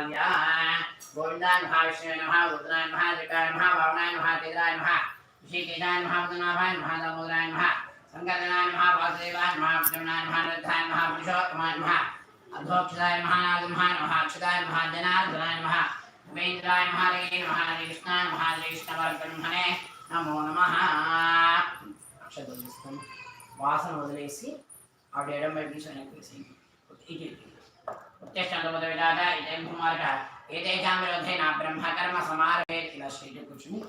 वृक्षाल्या गोविन्दाय नमः विष्णवे नमः रुद्राय नमः त्रिकाय नमः वामनाय नमः तेजाय नमः ऋषिकेशाय नमः पद्मनाभाय नमः दामोदराय नमः शङ्करनाय नमः वासुदेवाय नमः प्रद्युम्नाय नमः निरुद्धाय नमः पुरुषोत्तमाय नमः अधोक्षदाय नमः नागमः नमः अक्षदाय नमः जनार्दनाय नमः उमेन्द्राय नमः हरे नमः हरे कृष्णाय नमः हरे कृष्णवर्गणमणे నమో నమ అక్షతలు తీసుకొని వాసన వదిలేసి ఆవిడ ఎడం వైపు నుంచి వెనక్కి వేసి ఇటు ఉత్తేష్టాంత విడాట ఇదేం కుమార్క ఏదైతే విరోధైన బ్రహ్మ సమారభే ఇలా స్ట్రైట్ కూర్చుని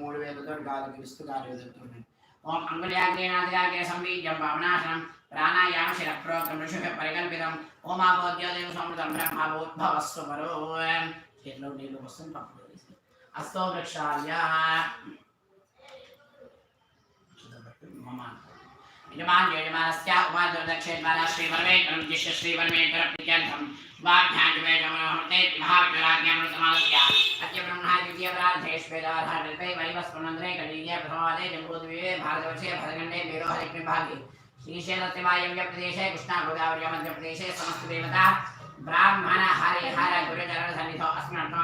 మూడు వేలతో గాలి పిలుస్తూ గాలి వదులుతుంది. ఓం అంగుళ్యాగ్రేనాథగాగ్రే సంబీజం భావనాశనం ప్రాణాయామ శిర పరికల్పితం. సమృతం బ్రహ్మభూద్భవస్సు పరో చేతిలో వస్తుంది పక్కన అస్తో వృక్షాల్య यजमान यजमानस्य उमादक्षेजमानः श्रीवरमेन्द्रमुद्दिश्य श्रीवरमेन्द्रप्रत्यर्थं वाभ्याङ्गवेदमनोहृते महाविराज्ञामृतमालस्य अद्य ब्रह्मणा द्वितीयपराधे श्वेदाधारल्पे वैवस्वनन्द्रे कलिये प्रथमादे जम्बूद्वीपे भारतवर्षे भरखण्डे मेरोहरिकृभागे श्रीशैलत्यमायव्यप्रदेशे कृष्णागोदावर्यमध्यप्रदेशे समस्तदेवता ब्राह्मण हरे हर गुरुचरणसन्निधौ अस्मिन्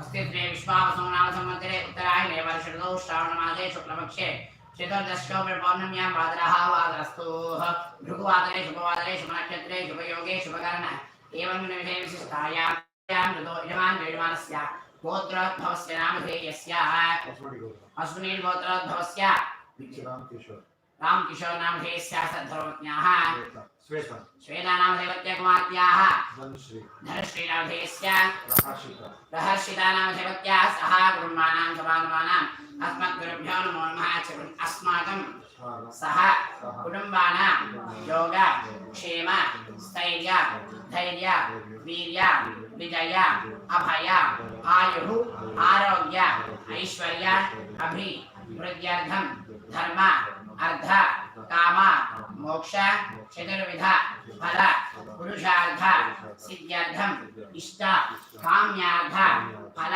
अस्ति श्रीविश्वावसो नाम संवत्सरे उत्तरायणे वर्षऋतौ श्रावणमासे शुक्लपक्षे चतुर्दश्यो पौर्णम्यां वादरः वादरस्तु भृगुवादरे शुभवादरे शुभनक्षत्रे शुभयोगे शुभकर्ण एवं विषये विशिष्टायां ऋतो यजमान् यजमानस्य गोत्रोद्भवस्य नामधेयस्य गोत्रोद्भवस्य रामकिशोर नामधेयस्य सद्धर्मज्ञाः श्वेता नामधेवत्य कुमार्त्याः। धनश्री। धनुश्री नामधेयस्य प्रकाशिता रहर्षिता सह ब्रह्माणां समानमानाम् अस्मद्गुरुभ्यो नमो नमः अस्माकं सह कुटुम्बानां योग, क्षेम, स्थैर्य, धैर्य, वीर्य, विजय, अभय, आयुः, आरोग्य, ऐश्वर्य अभिवृद्ध्यर्थं धर्म अर्थ काम, मोक्ष, चतुर्विध, फल, पुरुषार्थ सिद्ध्यर्थम इष्ट काम्यार्थ फल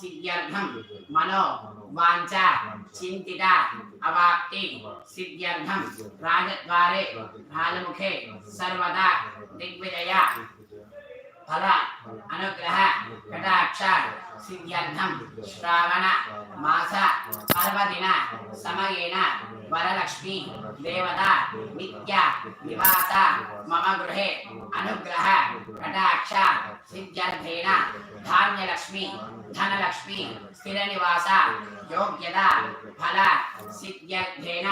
सिद्ध्यर्थम मनो वांचा चिंतिता अवाप्ति सिद्ध्यर्थम राजद्वारे भालमुखे सर्वदा दिग्विजया फल। अनुग्रह कटाक्ष सिद्ध्यर्थम श्रावण मास। पर्वदिन समयेन। वरलक्ष्मी। देवता। नित्य निवास मम गृहे। अनुग्रह। कटाक्ष। सिद्ध्यर्थेन। धान्यलक्ष्मी। धनलक्ष्मी। स्थिरनिवास। योग्यता। फल। सिद्ध्यर्थेन।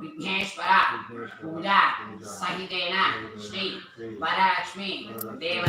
विघ्नेश्वर। पूजा। सहितेन। श्री। वरलक्ष्मी। देव